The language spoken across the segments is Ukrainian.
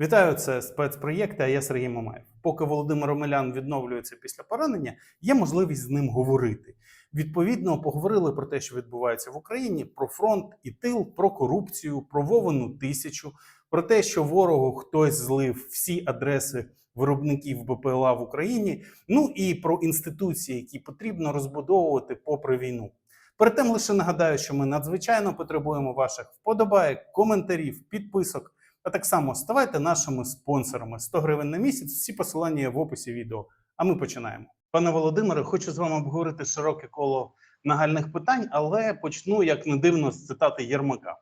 Вітаю, це спецпроєкти. А я Сергій Мамаєв. Поки Володимир Омелян відновлюється після поранення, є можливість з ним говорити. Відповідно, поговорили про те, що відбувається в Україні, про фронт і тил, про корупцію, про Вовину тисячу, про те, що ворогу хтось злив всі адреси виробників БПЛА в Україні. Ну і про інституції, які потрібно розбудовувати попри війну. Перед тим лише нагадаю, що ми надзвичайно потребуємо ваших вподобаєк, коментарів, підписок. А так само ставайте нашими спонсорами 100 гривень на місяць. Всі посилання є в описі відео. А ми починаємо. Пане Володимире, хочу з вами обговорити широке коло нагальних питань, але почну, як не дивно, з цитати Єрмака.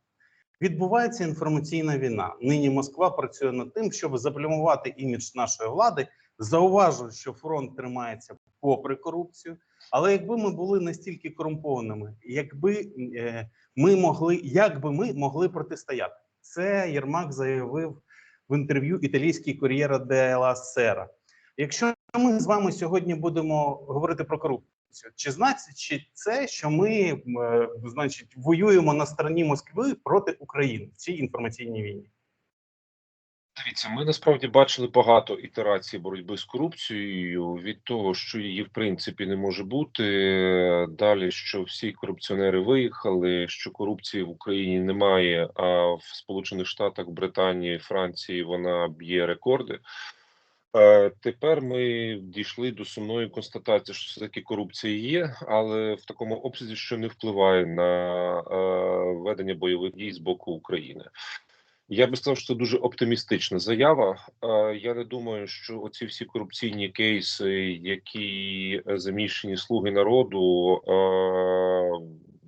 Відбувається інформаційна війна. Нині Москва працює над тим, щоб заплямувати імідж нашої влади. Зауважу, що фронт тримається попри корупцію. Але якби ми були настільки корумпованими, якби е, ми могли, як би ми могли протистояти? Це Єрмак заявив в інтерв'ю італійській кур'єра де Сера. Якщо ми з вами сьогодні будемо говорити про корупцію, чи значить це, що ми, е, значить, воюємо на стороні Москви проти України в цій інформаційній війні? Дивіться, ми насправді бачили багато ітерацій боротьби з корупцією від того, що її в принципі не може бути. Далі що всі корупціонери виїхали, що корупції в Україні немає. А в Сполучених Штатах, Британії, Франції вона б'є рекорди. Е, Тепер ми дійшли до сумної констатації, що все таки корупція є, але в такому обсязі, що не впливає на е, ведення бойових дій з боку України. Я би сказав, що це дуже оптимістична заява. Е, Я не думаю, що оці всі корупційні кейси, які е, заміщені слуги народу е,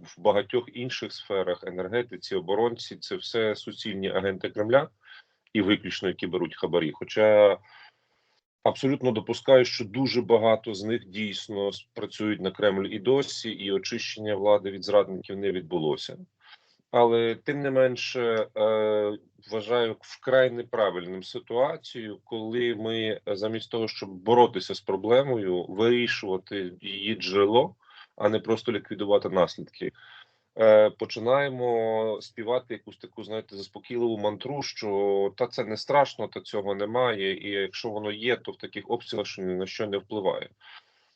в багатьох інших сферах енергетиці, оборонці, це все суцільні агенти Кремля і виключно які беруть хабарі. Хоча абсолютно допускаю, що дуже багато з них дійсно працюють на Кремль і досі, і очищення влади від зрадників не відбулося але тим не менше е, вважаю вкрай неправильним ситуацію, коли ми е, замість того, щоб боротися з проблемою, вирішувати її джерело, а не просто ліквідувати наслідки. е, Починаємо співати якусь таку, знаєте, заспокійливу мантру, що та це не страшно, та цього немає, і якщо воно є, то в таких обсягах що ні на що не впливає.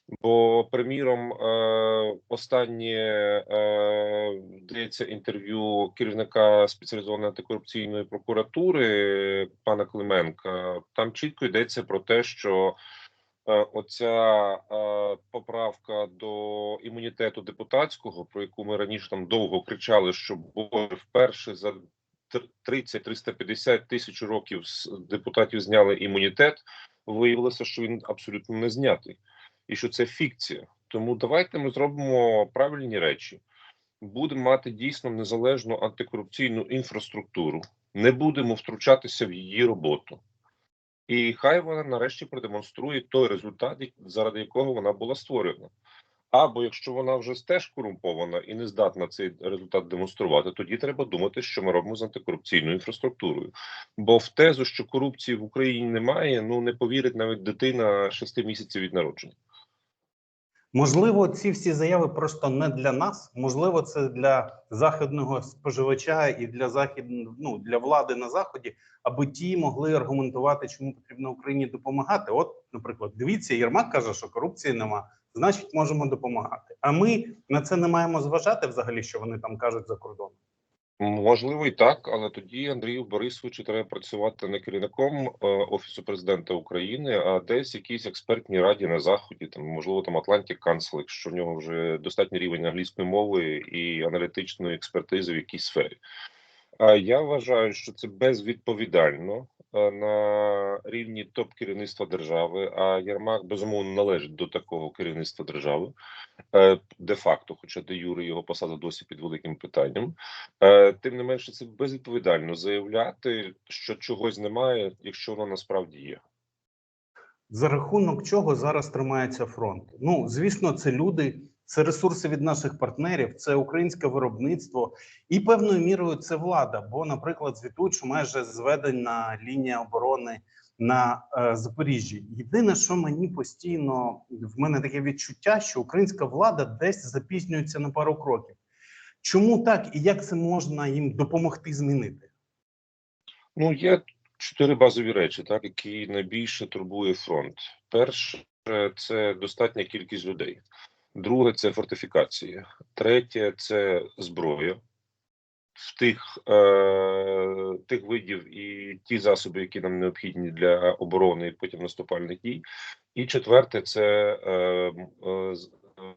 Бо, приміром, е, останнє е, інтерв'ю керівника спеціалізованої антикорупційної прокуратури пана Клименка. Там чітко йдеться про те, що е, оця поправка до імунітету депутатського, про яку ми раніше там довго кричали, що боже, вперше за 30-350 тисяч років з депутатів зняли імунітет. Виявилося, що він абсолютно не знятий і що це фікція. Тому давайте ми зробимо правильні речі. Будемо мати дійсно незалежну антикорупційну інфраструктуру, не будемо втручатися в її роботу. І хай вона нарешті продемонструє той результат, заради якого вона була створена. Або якщо вона вже теж корумпована і не здатна цей результат демонструвати, тоді треба думати, що ми робимо з антикорупційною інфраструктурою. Бо в тезу, що корупції в Україні немає, ну не повірить навіть дитина 6 місяців від народження. Можливо, ці всі заяви просто не для нас. Можливо, це для західного споживача і для захід... ну, для влади на заході, аби ті могли аргументувати, чому потрібно Україні допомагати. От, наприклад, дивіться, Єрмак каже, що корупції нема, значить, можемо допомагати. А ми на це не маємо зважати взагалі, що вони там кажуть за кордоном. Можливо, і так, але тоді Андрію Борисовичу треба працювати не керівником е, офісу президента України, а десь якійсь експертній раді на заході, там можливо там Atlantic Council, якщо в нього вже достатній рівень англійської мови і аналітичної експертизи в якійсь сфері. А я вважаю, що це безвідповідально на рівні топ керівництва держави. А Єрмак безумовно належить до такого керівництва держави е, де-факто, хоча де Юри його посада досі під великим питанням. Е, Тим не менше, це безвідповідально заявляти, що чогось немає, якщо воно насправді є. За рахунок чого зараз тримається фронт? Ну звісно, це люди, це ресурси від наших партнерів, це українське виробництво і певною мірою це влада. Бо, наприклад, звітують, що майже зведена лінія оборони на е, Запоріжжі. Єдине, що мені постійно в мене таке відчуття, що українська влада десь запізнюється на пару кроків. Чому так і як це можна їм допомогти змінити? Ну, є чотири базові речі, так які найбільше турбує фронт. Перше це достатня кількість людей. Друге це фортифікації. Третє це зброя в тих, е, тих видів і ті засоби, які нам необхідні для оборони і потім наступальних дій. І четверте це е, е,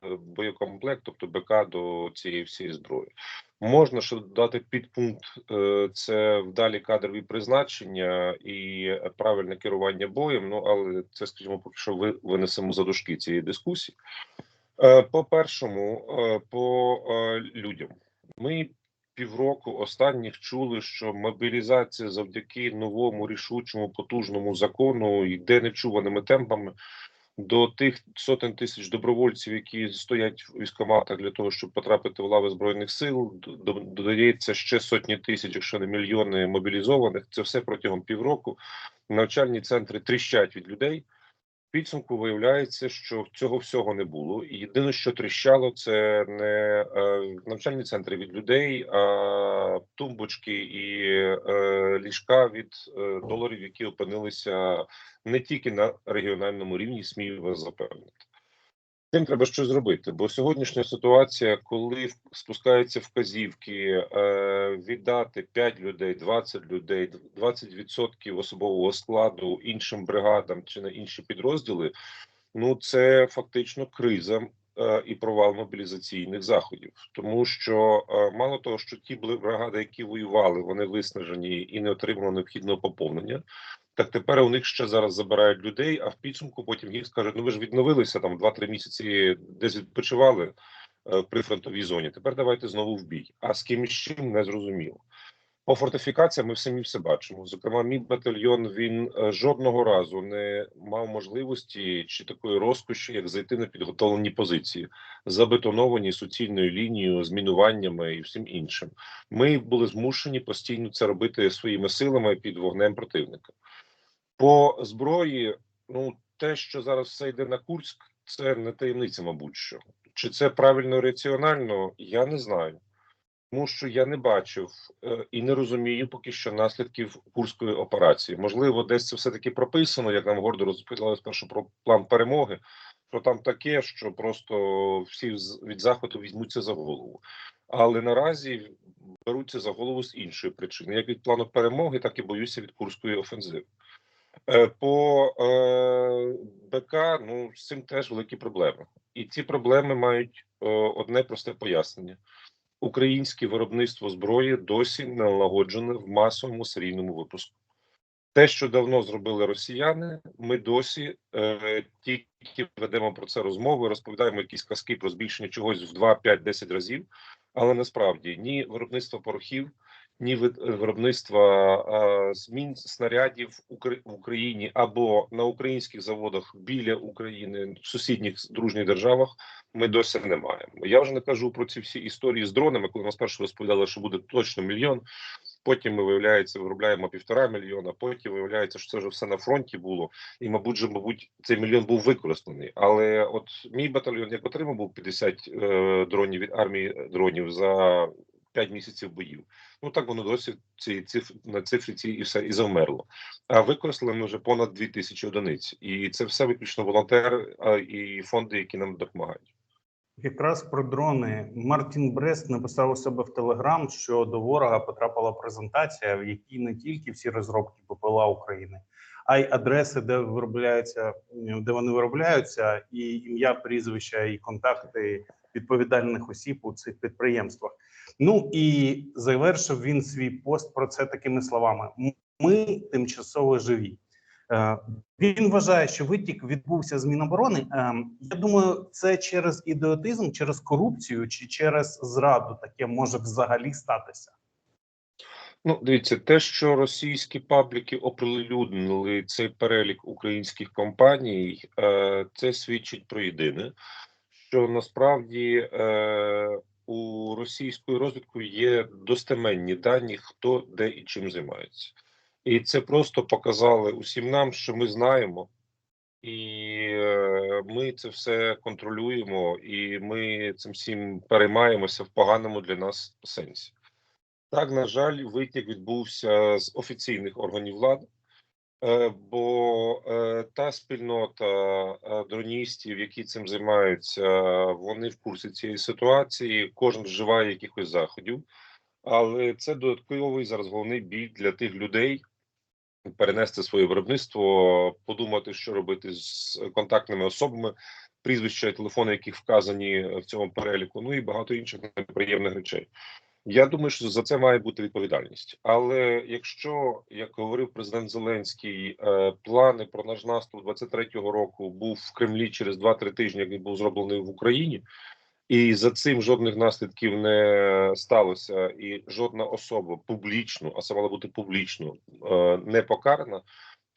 е, боєкомплект, тобто БК до цієї всієї зброї. Можна ще додати підпункт: е, це вдалі кадрові призначення і правильне керування боєм. Ну але це, скажімо, поки що ви винесемо за дужки цієї дискусії. Е, По першому, е, по е, людям, ми півроку останніх чули, що мобілізація завдяки новому рішучому потужному закону йде нечуваними темпами. До тих сотень тисяч добровольців, які стоять в військоматах для того, щоб потрапити в лави збройних сил, додається ще сотні тисяч, якщо не мільйони мобілізованих. Це все протягом півроку. Навчальні центри тріщать від людей. Підсумку виявляється, що цього всього не було. Єдине, що тріщало, це не е, навчальні центри від людей, а тумбочки і е, ліжка від е, доларів, які опинилися не тільки на регіональному рівні, смію вас запевнити. Тим треба щось зробити, бо сьогоднішня ситуація, коли спускаються вказівки е, віддати 5 людей, 20 людей, 20% особового складу іншим бригадам чи на інші підрозділи, ну це фактично криза е, і провал мобілізаційних заходів, тому що е, мало того, що ті бригади, які воювали, вони виснажені і не отримали необхідного поповнення. Так тепер у них ще зараз забирають людей, а в підсумку потім їм скажуть: ну ви ж відновилися там 2-3 місяці, десь відпочивали е, в прифронтовій зоні. Тепер давайте знову в бій. А з ким з чим не зрозуміло. По фортифікаціям ми самі все бачимо. Зокрема, мій батальйон він е, жодного разу не мав можливості чи такої розкоші, як зайти на підготовлені позиції, забетоновані суцільною лінією, з мінуваннями і всім іншим. Ми були змушені постійно це робити своїми силами під вогнем противника. По зброї, ну те, що зараз все йде на Курськ, це не таємниця, мабуть, що чи це правильно раціонально, я не знаю. Тому що я не бачив е, і не розумію поки що наслідків курської операції. Можливо, десь це все таки прописано, як нам гордо розповідали спершу про план перемоги. Що там таке, що просто всі від заходу візьмуться за голову. Але наразі беруться за голову з іншої причини, як від плану перемоги, так і боюся від курської офензиви. Е, По е, БК, ну з цим теж великі проблеми, і ці проблеми мають е, одне просте пояснення: українське виробництво зброї досі не налагоджене в масовому серійному випуску. Те, що давно зробили росіяни, ми досі е, тільки ведемо про це розмови, розповідаємо якісь казки про збільшення чогось в 2, 5, 10 разів. Але насправді ні виробництво порохів, ні е, виробництва змін снарядів в Україні або на українських заводах біля України в сусідніх дружніх державах ми досі не маємо. Я вже не кажу про ці всі історії з дронами, коли нас перше розповідали, що буде точно мільйон. Потім ми виявляється, виробляємо півтора мільйона. Потім виявляється, що це вже все на фронті було, і мабуть, же, мабуть, цей мільйон був використаний. Але от мій батальйон як отримав був 50 е, дронів від армії дронів за 5 місяців боїв. Ну так воно досі ці циф на цифрі ці і все і завмерло. А використали ми вже понад 2 тисячі одиниць, і це все виключно волонтери і фонди, які нам допомагають. Якраз про дрони Мартін Брест написав у себе в Телеграм, що до ворога потрапила презентація, в якій не тільки всі розробки БПЛА України, а й адреси, де виробляються, де вони виробляються, і ім'я, прізвища, і контакти відповідальних осіб у цих підприємствах. Ну і завершив він свій пост про це такими словами: ми тимчасово живі. Е, Він вважає, що витік відбувся з Міноборони. Е, Я думаю, це через ідіотизм, через корупцію чи через зраду таке може взагалі статися. Ну, дивіться, те, що російські пабліки оприлюднили цей перелік українських компаній, е, це свідчить про єдине, що насправді у російської розвідку є достеменні дані, хто де і чим займається, і це просто показали усім нам, що ми знаємо, і е, ми це все контролюємо, і ми цим всім переймаємося в поганому для нас сенсі. Так, на жаль, витік відбувся з офіційних органів влади. Е, Бо е, та спільнота е, дроністів, які цим займаються, вони в курсі цієї ситуації. Кожен вживає якихось заходів, але це додатковий зараз головний біль для тих людей. Перенести своє виробництво, подумати, що робити з контактними особами, прізвища телефони, яких вказані в цьому переліку, ну і багато інших неприємних речей. Я думаю, що за це має бути відповідальність. Але якщо, як говорив президент Зеленський, е, плани про наш наступ 23-го року був в Кремлі через 2-3 тижні, як він був зроблений в Україні, і за цим жодних наслідків не сталося, і жодна особа публічно, а це мала бути публічно, е, не покарана.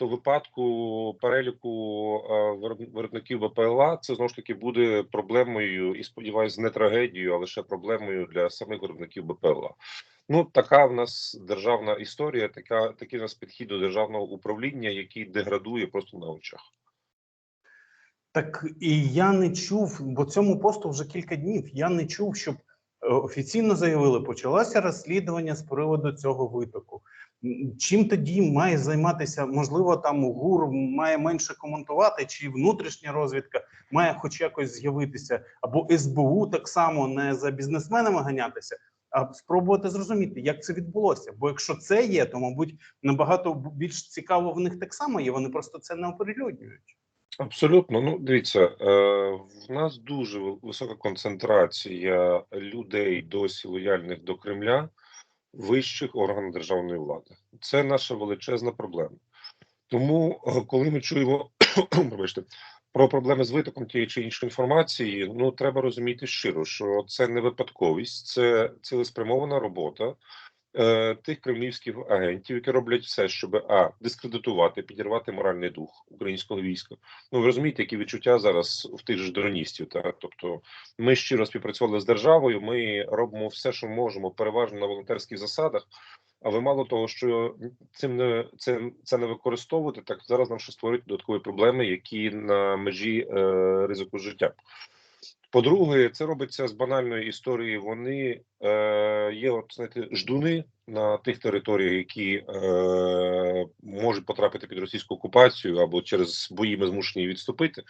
То випадку переліку е, вироб- виробників БПЛА це знову ж таки буде проблемою і сподіваюсь, не трагедією, а лише проблемою для самих виробників БПЛА. Ну така в нас державна історія, така такий у нас підхід до державного управління, який деградує просто на очах. Так і я не чув, бо цьому посту вже кілька днів. Я не чув, щоб офіційно заявили, почалося розслідування з приводу цього витоку. Чим тоді має займатися? Можливо, там ГУР має менше коментувати, чи внутрішня розвідка має хоч якось з'явитися, або СБУ так само не за бізнесменами ганятися, а спробувати зрозуміти, як це відбулося. Бо якщо це є, то мабуть набагато більш цікаво в них так само є. Вони просто це не оприлюднюють. Абсолютно. Ну, дивіться, е, в нас дуже висока концентрація людей досі лояльних до Кремля вищих органах державної влади. Це наша величезна проблема. Тому, е, коли ми чуємо пробачте, про проблеми з витоком тієї чи іншої інформації, ну треба розуміти щиро, що це не випадковість, це цілеспрямована робота е, тих кремлівських агентів, які роблять все, щоб а дискредитувати, підірвати моральний дух українського війська. Ну ви розумієте, які відчуття зараз в тих же дроністів. Так? Тобто, ми щиро співпрацювали з державою. Ми робимо все, що можемо, переважно на волонтерських засадах. Але мало того, що цим не це, це не використовувати, так зараз нам ще створюють додаткові проблеми, які на межі е, ризику життя. По-друге, це робиться з банальної історії. Вони е, є, от знаєте, ждуни на тих територіях, які е, можуть потрапити під російську окупацію або через бої ми змушені відступити.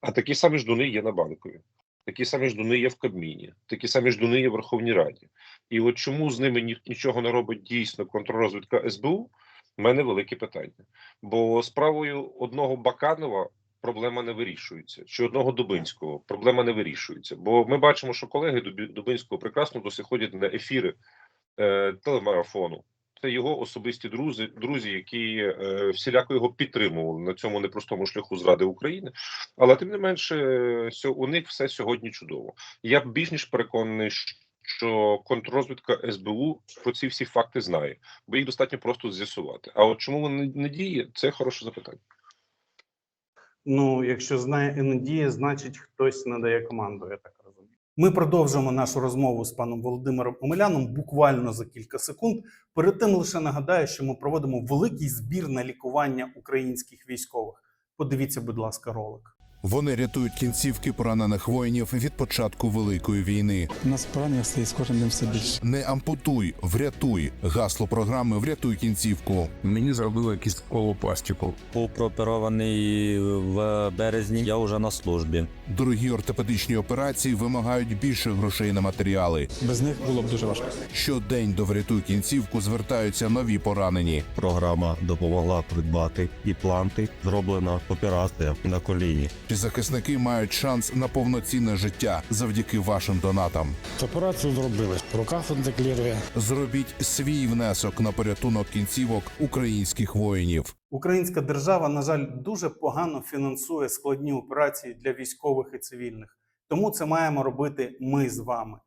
А такі самі ждуни є на банкові, такі самі ждуни є в Кабміні, такі самі ждуни є в Верховній Раді. І от чому з ними ні, нічого не робить дійсно контррозвідка СБУ? в мене велике питання. Бо справою одного Баканова проблема не вирішується, чи одного Дубинського проблема не вирішується. Бо ми бачимо, що колеги Дубинського прекрасно досі ходять на ефіри е, телемарафону. Це його особисті друзі, друзі, які е, всіляко його підтримували на цьому непростому шляху зради України. Але тим не менше, у них все сьогодні чудово. Я більш ніж переконаний, що контррозвідка СБУ про ці всі факти знає, бо їх достатньо просто з'ясувати. А от чому вони не діє, це хороше запитання. Ну, якщо знає і значить хтось надає команду, я так розумію. Ми продовжимо нашу розмову з паном Володимиром Омеляном буквально за кілька секунд. Перед тим лише нагадаю, що ми проводимо великий збір на лікування українських військових. Подивіться, будь ласка, ролик. Вони рятують кінцівки поранених воїнів від початку великої війни. У нас поранення стає з кожним днем все більше. Не ампутуй, врятуй. Гасло програми Врятуй кінцівку. Мені зробили кісткову пластику. Був прооперований в березні. Я вже на службі. Дорогі ортопедичні операції вимагають більше грошей на матеріали. Без них було б дуже важко. Щодень до врятуй кінцівку звертаються нові поранені. Програма допомогла придбати і планти. Зроблена операція на коліні. Захисники мають шанс на повноцінне життя завдяки вашим донатам. Операцію зробили. Рука функціонує. Зробіть свій внесок на порятунок кінцівок українських воїнів. Українська держава, на жаль, дуже погано фінансує складні операції для військових і цивільних. Тому це маємо робити ми з вами.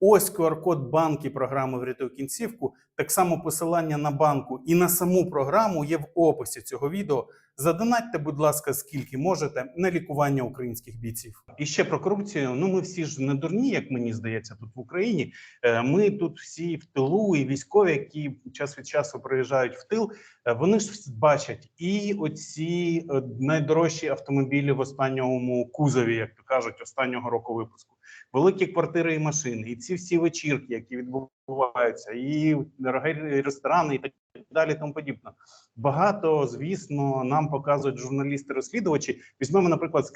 Ось QR-код банки програми Врятуй кінцівку. Так само посилання на банку і на саму програму є в описі цього відео. Задонатьте, будь ласка, скільки можете на лікування українських бійців. І ще про корупцію. Ну ми всі ж не дурні, як мені здається, тут в Україні. Е, Ми тут всі в тилу, і військові, які час від часу приїжджають в тил. Е, Вони ж бачать і оці е, найдорожчі автомобілі в останньому кузові, як то кажуть, останнього року випуску. великі квартири і машини, і ці всі вечірки, які відбуваються, і дорогі ресторани, і так далі, тому подібне. Багато, звісно, нам показують журналісти-розслідувачі. Візьмемо, наприклад, з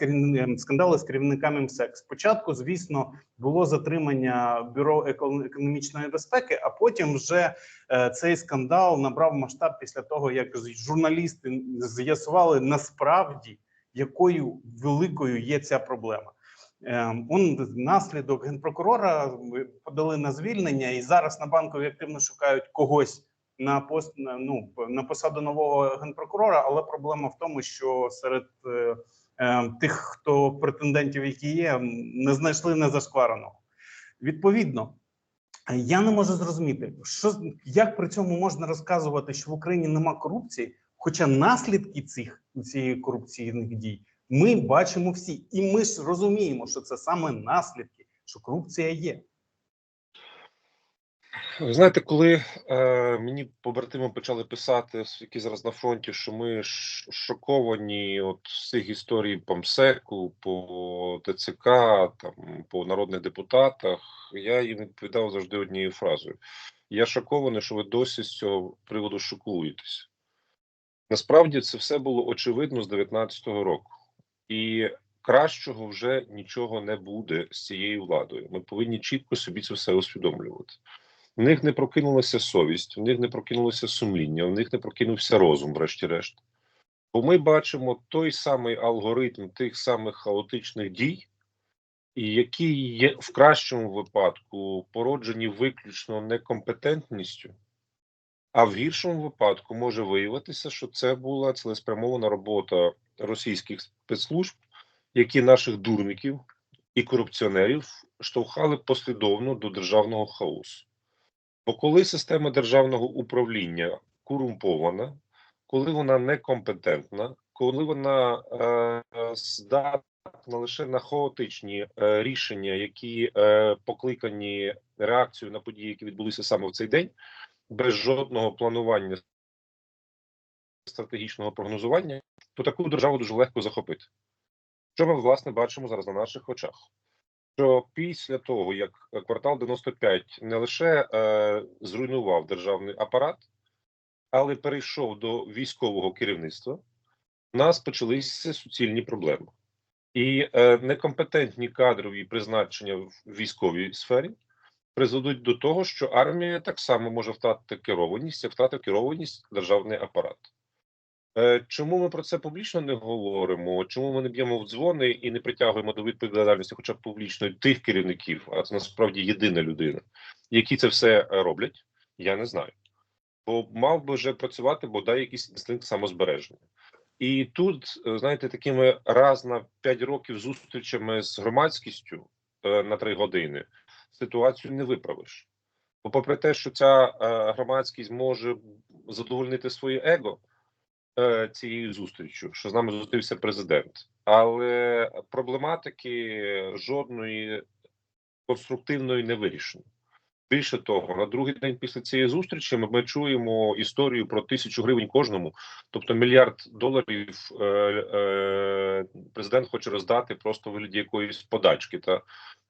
скандали з керівниками МСЕК. Спочатку, звісно, було затримання бюро економічної безпеки, а потім вже е, цей скандал набрав масштаб після того, як журналісти з'ясували насправді, якою великою є ця проблема. Ем, Он наслідок генпрокурора подали на звільнення, і зараз на банкові активно шукають когось на пост ну на посаду нового генпрокурора. Але проблема в тому, що серед е, е, тих, хто претендентів, які є, не знайшли незашквареного. Відповідно, я не можу зрозуміти, що як при цьому можна розказувати, що в Україні нема корупції, хоча наслідки цих цієї корупційних дій ми бачимо всі, і ми ж розуміємо, що це саме наслідки, що корупція є. Ви знаєте, коли е, мені побратими почали писати, які зараз на фронті, що ми шоковані от з цих історій по МСЕКу, по ТЦК, там по народних депутатах, я їм відповідав завжди однією фразою: я шокований, що ви досі з цього приводу шокуєтесь. Насправді це все було очевидно з 19-го року, і кращого вже нічого не буде з цією владою. Ми повинні чітко собі це все усвідомлювати. В них не прокинулася совість, в них не прокинулося сумління, в них не прокинувся розум, врешті-решт. Бо ми бачимо той самий алгоритм тих самих хаотичних дій, які є в кращому випадку породжені виключно некомпетентністю, а в гіршому випадку може виявитися, що це була цілеспрямована робота російських спецслужб, які наших дурників і корупціонерів штовхали послідовно до державного хаосу. Бо коли система державного управління корумпована, коли вона некомпетентна, коли вона е, здатна лише на хаотичні е, рішення, які е, покликані реакцією на події, які відбулися саме в цей день, без жодного планування стратегічного прогнозування, то таку державу дуже легко захопити. Що ми власне бачимо зараз на наших очах? Що після того, як квартал 95 не лише е, зруйнував державний апарат, але перейшов до військового керівництва, у нас почалися суцільні проблеми. І е, некомпетентні кадрові призначення в військовій сфері призведуть до того, що армія так само може втратити керованість, як втратив керованість державний апарат. Е, Чому ми про це публічно не говоримо? Чому ми не б'ємо в дзвони і не притягуємо до відповідальності, хоча б публічно тих керівників, а це насправді єдина людина, які це все роблять? Я не знаю. Бо мав би вже працювати бодай якийсь інстинкт самозбереження. І тут, е, знаєте, такими раз на 5 років зустрічами з громадськістю е, на 3 години ситуацію не виправиш. Бо, попри те, що ця е, громадськість може задовольнити своє его е, цією зустрічю, що з нами зустрівся президент, але проблематики жодної конструктивної не вирішено. Більше того, на другий день після цієї зустрічі ми, ми чуємо історію про тисячу гривень кожному, тобто мільярд доларів е, е, президент хоче роздати просто в вигляді якоїсь подачки та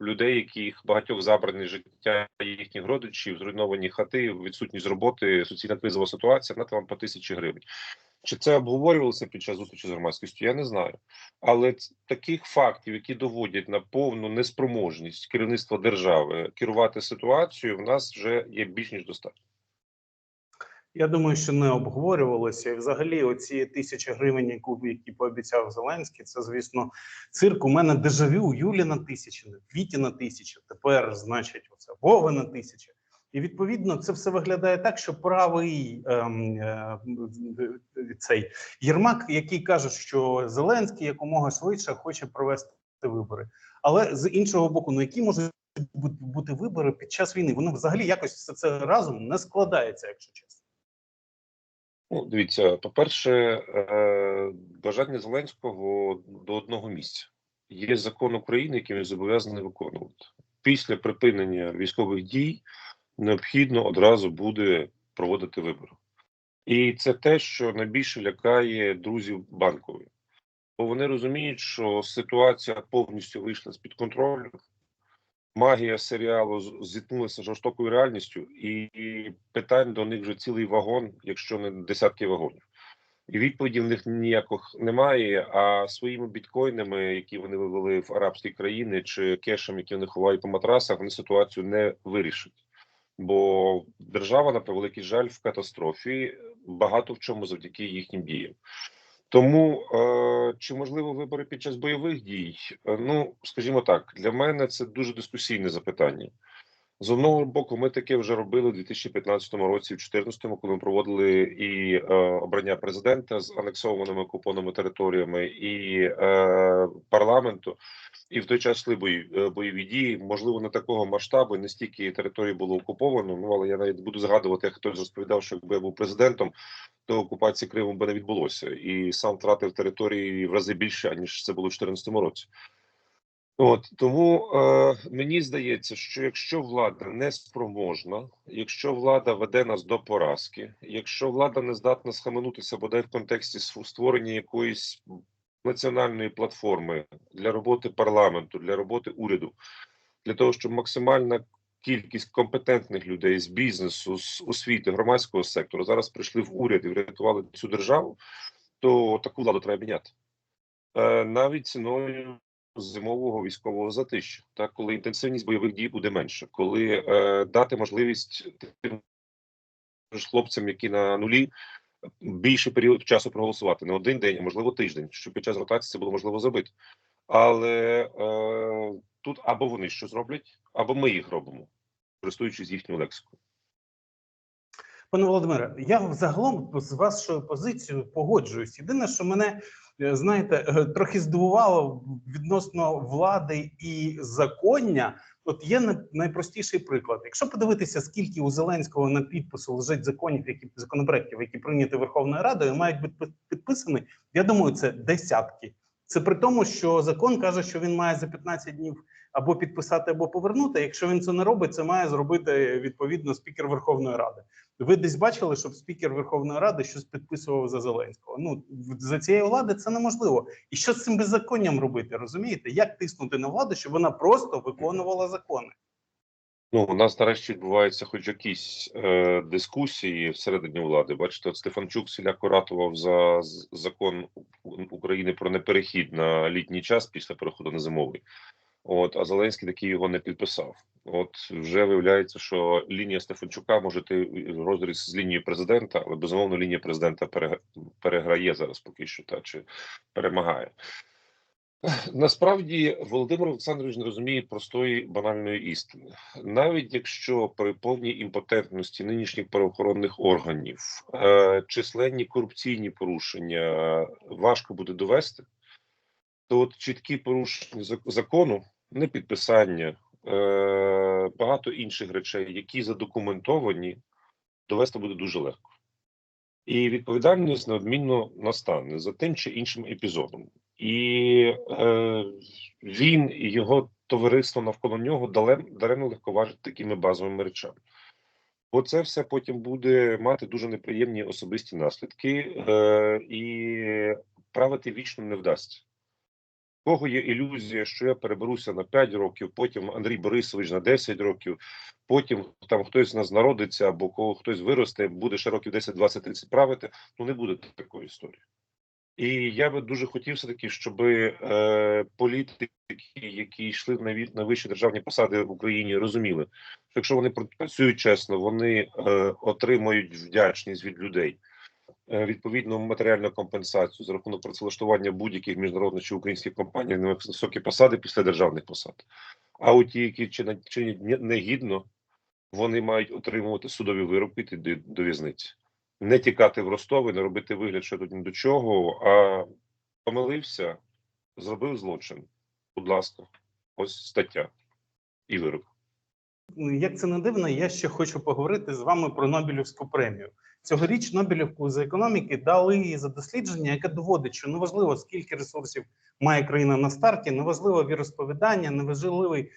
людей, яких багатьох забрані життя їхніх родичів, зруйновані хати, відсутність роботи, суцільна кризова ситуація, на вам по тисячі гривень. Чи це обговорювалося під час зустрічі з громадськістю? Я не знаю. Але таких фактів, які доводять на повну неспроможність керівництва держави керувати ситуацією, в нас вже є більш ніж достатньо. Я думаю, що не обговорювалося. І взагалі, оці тисячі гривень, які пообіцяв Зеленський, це звісно цирк. У мене дежавю у Юлі на тисячі, Віті на тисячу. Тепер, значить, оце Вова на тисячу. І відповідно це все виглядає так, що правий ем, е, цей Єрмак, який каже, що Зеленський якомога швидше хоче провести вибори. Але з іншого боку, ну які можуть бути вибори під час війни? Воно взагалі якось все це разом не складається, якщо чесно. Ну, дивіться, по-перше, е, бажання Зеленського до одного місця. Є закон України, який він зобов'язаний виконувати. Після припинення військових дій необхідно одразу буде проводити вибори. І це те, що найбільше лякає друзів банкової. Бо вони розуміють, що ситуація повністю вийшла з-під контролю, магія серіалу зіткнулася з жорстокою реальністю, і питань до них вже цілий вагон, якщо не десятки вагонів. І відповіді в них ніяких немає. А своїми біткоїнами, які вони вивели в арабські країни, чи кешем, які вони ховають по матрасах, вони ситуацію не вирішать. Бо держава, на превеликий жаль, в катастрофі багато в чому завдяки їхнім діям. Тому е, чи можливо вибори під час бойових дій? Е, Ну, скажімо так, для мене це дуже дискусійне запитання. З одного боку, ми таке вже робили у 2015 році, в 2014, коли ми проводили і е, обрання президента з анексованими окупованими територіями, і е, парламенту, і в той час йшли бої, е, бойові дії. Можливо, не такого масштабу, не стільки території було окуповано. Ну але я навіть буду згадувати, як хтось розповідав, що якби я був президентом, то окупації Криму би не відбулося, і сам втратив території в рази більше, аніж це було в 2014 році. От тому е, мені здається, що якщо влада не спроможна, якщо влада веде нас до поразки, якщо влада не здатна схаменутися бодай в контексті створення якоїсь національної платформи для роботи парламенту, для роботи уряду, для того, щоб максимальна кількість компетентних людей з бізнесу, з освіти, громадського сектору зараз прийшли в уряд і врятували цю державу, то таку владу треба міняти. Е, навіть ціною зимового військового затища, так коли інтенсивність бойових дій буде менше, коли е, дати можливість тим хлопцям, які на нулі, більший період часу проголосувати не один день, а можливо тиждень, щоб під час ротації це було можливо зробити. Але е, тут або вони що зроблять, або ми їх робимо, користуючись їхньою лексикою. Пане Володимире, я загалом з вашою позицією погоджуюсь. Єдине, що мене е, знаєте, е, трохи здивувало відносно влади і законня. От є на- найпростіший приклад. Якщо подивитися, скільки у Зеленського на підпису лежить законів, які законопроєктів, які прийняті Верховною Радою, мають бути пи- підписані. Я думаю, це десятки. Це при тому, що закон каже, що він має за 15 днів або підписати, або повернути. Якщо він це не робить, це має зробити відповідно спікер Верховної Ради. Ви десь бачили, щоб спікер Верховної Ради щось підписував за Зеленського? Ну за цієї влади це неможливо. І що з цим беззаконням робити? Розумієте, як тиснути на владу, щоб вона просто виконувала закони? Ну, у нас нарешті відбуваються хоч якісь е, дискусії всередині влади. Бачите, Стефанчук всіляко ратував за закон України про неперехід на літній час після переходу на зимовий. От, а Зеленський таки його не підписав. От вже виявляється, що лінія Стефанчука може йти в розріз з лінією президента, але безумовно лінія президента перег- переграє зараз поки що та чи перемагає. Насправді Володимир Олександрович не розуміє простої банальної істини. Навіть якщо при повній імпотентності нинішніх правоохоронних органів е, численні корупційні порушення важко буде довести, то от чіткі порушення закону, непідписання, е, багато інших речей, які задокументовані, довести буде дуже легко. І відповідальність неодмінно настане за тим чи іншим епізодом. І е, він і його товариство навколо нього даремно легковажить такими базовими речами. Бо це все потім буде мати дуже неприємні особисті наслідки, е, і правити вічно не вдасться. Кого є ілюзія, що я переберуся на 5 років, потім Андрій Борисович на 10 років, потім там хтось з нас народиться або кого хтось виросте, буде ще років 10, 20, 30 правити. Ну не буде такої історії. І я би дуже хотів все таки, щоб е, політики, які йшли на ві- на вищі державні посади в Україні, розуміли, що якщо вони працюють чесно, вони е, отримують вдячність від людей, відповідну матеріальну компенсацію за рахунок працевлаштування будь-яких міжнародних чи українських компаній на високі посади після державних посад. А у ті, які чинять негідно, вони мають отримувати судові вироки йти до, в'язниці не тікати в Ростов і не робити вигляд, що тут ні до чого, а помилився, зробив злочин. Будь ласка, ось стаття і вирок. Ну, Як це не дивно, я ще хочу поговорити з вами про Нобелівську премію. Цьогоріч Нобелівку з економіки дали за дослідження, яке доводить, що неважливо скільки ресурсів має країна на старті, неважливо віросповідання, неважливий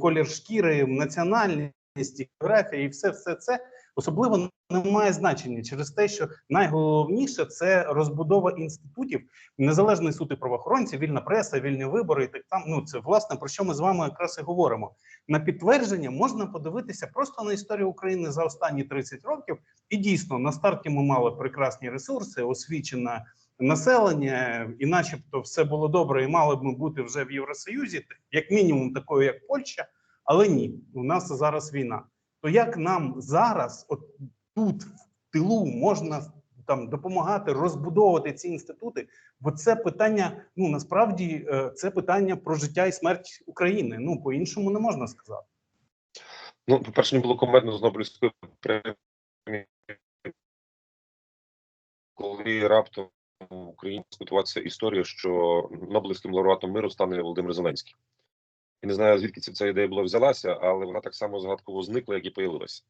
колір шкіри, національність, географія і все, все це особливо не має значення через те, що найголовніше це розбудова інститутів, незалежний суд і правоохоронці, вільна преса, вільні вибори. І так там ну це власне про що ми з вами якраз і говоримо. На підтвердження можна подивитися просто на історію України за останні 30 років. І дійсно на старті ми мали прекрасні ресурси, освічене населення, і, начебто, все було добре, і мали б ми бути вже в Євросоюзі, як мінімум, такою, як Польща. Але ні, у нас зараз війна. То як нам зараз, от тут в тилу, можна там допомагати розбудовувати ці інститути? Бо це питання, ну насправді е, це питання про життя і смерть України. Ну по-іншому не можна сказати. Ну, по-перше, не було комедно з Нобелівської премії, коли раптом в Україні скутуватися історія, що Нобелівським лауреатом миру стане Володимир Зеленський. І не знаю, звідки ця ідея була взялася, але вона так само згадково зникла, як і появилася.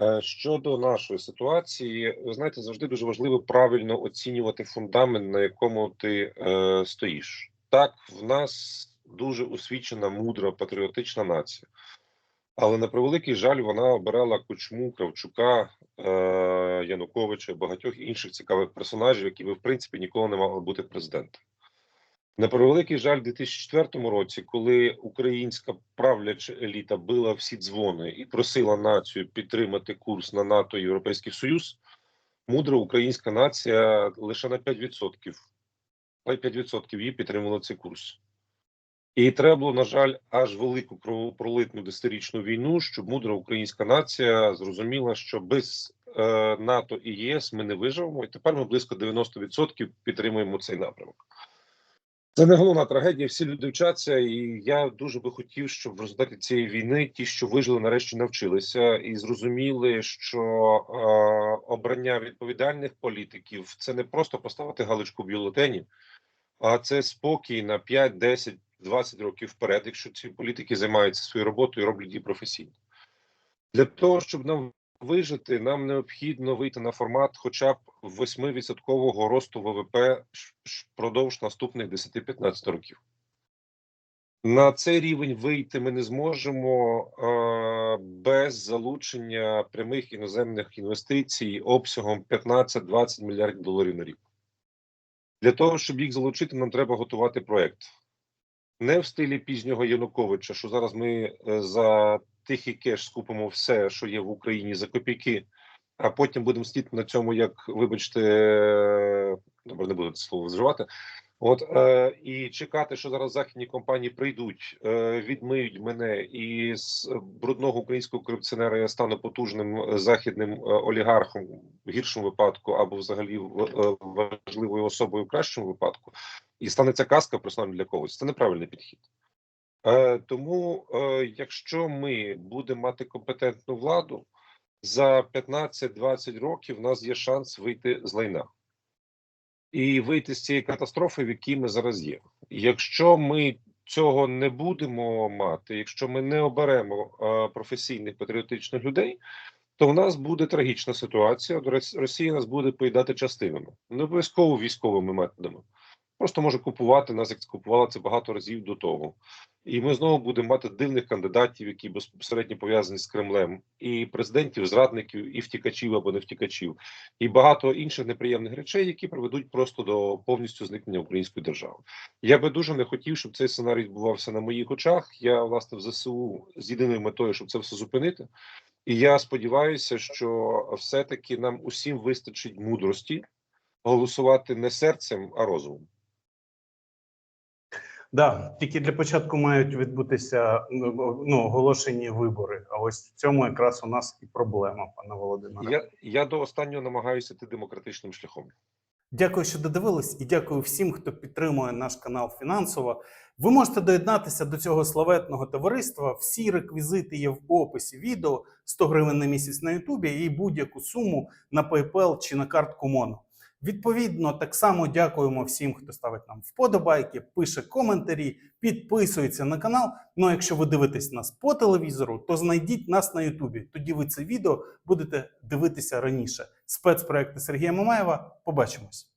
Е, Щодо нашої ситуації, ви знаєте, завжди дуже важливо правильно оцінювати фундамент, на якому ти е, стоїш. Так, в нас дуже освічена, мудра, патріотична нація. Але на превеликий жаль, вона обирала Кучму, Кравчука, е, Януковича, багатьох інших цікавих персонажів, які би в принципі ніколи не мали бути президентом. На превеликий жаль, у 2004 році, коли українська правляча еліта била всі дзвони і просила націю підтримати курс на НАТО і Європейський Союз, мудра українська нація лише на 5%, але 5% її підтримувала цей курс. І треба було, на жаль, аж велику кровопролитну десятирічну війну, щоб мудра українська нація зрозуміла, що без е, НАТО і ЄС ми не виживемо, і тепер ми близько 90% підтримуємо цей напрямок. Це не головна трагедія. Всі люди вчаться, і я дуже би хотів, щоб в результаті цієї війни ті, що вижили, нарешті навчилися і зрозуміли, що е, обрання відповідальних політиків це не просто поставити галочку в бюлетені, а це спокій на 5, 10, 20 років вперед, якщо ці політики займаються своєю роботою і роблять її професійно. Для того, щоб нам вижити, нам необхідно вийти на формат хоча б 8% росту ВВП впродовж наступних 10-15 років. На цей рівень вийти ми не зможемо без залучення прямих іноземних інвестицій обсягом 15-20 мільярдів доларів на рік. Для того, щоб їх залучити, нам треба готувати проект. Не в стилі пізнього Януковича, що зараз ми е, за тихий кеш скупимо все, що є в Україні за копійки, а потім будемо сидіти на цьому, як, вибачте, е, добре, не буду це слово вживати. От е, і чекати, що зараз західні компанії прийдуть, е, відмиють мене, і з брудного українського корупціонера я стану потужним е, західним е, олігархом в гіршому випадку, або взагалі важливою особою в кращому випадку, і станеться казка персонально для когось. Це неправильний підхід. Е, тому, е, якщо ми будемо мати компетентну владу, за 15-20 років в нас є шанс вийти з лайна і вийти з цієї катастрофи, в якій ми зараз є. Якщо ми цього не будемо мати, якщо ми не оберемо е, професійних патріотичних людей, то в нас буде трагічна ситуація. Росія нас буде поїдати частинами, не обов'язково військовими методами. Просто може купувати нас, як купувала це багато разів до того. І ми знову будемо мати дивних кандидатів, які безпосередньо пов'язані з Кремлем, і президентів, зрадників, і втікачів або не втікачів, і багато інших неприємних речей, які приведуть просто до повністю зникнення української держави. Я би дуже не хотів, щоб цей сценарій відбувався на моїх очах. Я власне в ЗСУ з єдиною метою, щоб це все зупинити. І я сподіваюся, що все-таки нам усім вистачить мудрості голосувати не серцем, а розумом. Да, тільки для початку мають відбутися ну, ну, оголошені вибори. А ось в цьому якраз у нас і проблема, пане Володимире. Я, я до останнього намагаюся йти демократичним шляхом. Дякую, що додивились, і дякую всім, хто підтримує наш канал фінансово. Ви можете доєднатися до цього славетного товариства. Всі реквізити є в описі відео 100 гривень на місяць на Ютубі і будь-яку суму на PayPal чи на картку Моно. Відповідно, так само дякуємо всім, хто ставить нам вподобайки, пише коментарі, підписується на канал. Ну а якщо ви дивитесь нас по телевізору, то знайдіть нас на Ютубі. Тоді ви це відео будете дивитися раніше. Спецпроекти Сергія Мамаєва. Побачимось.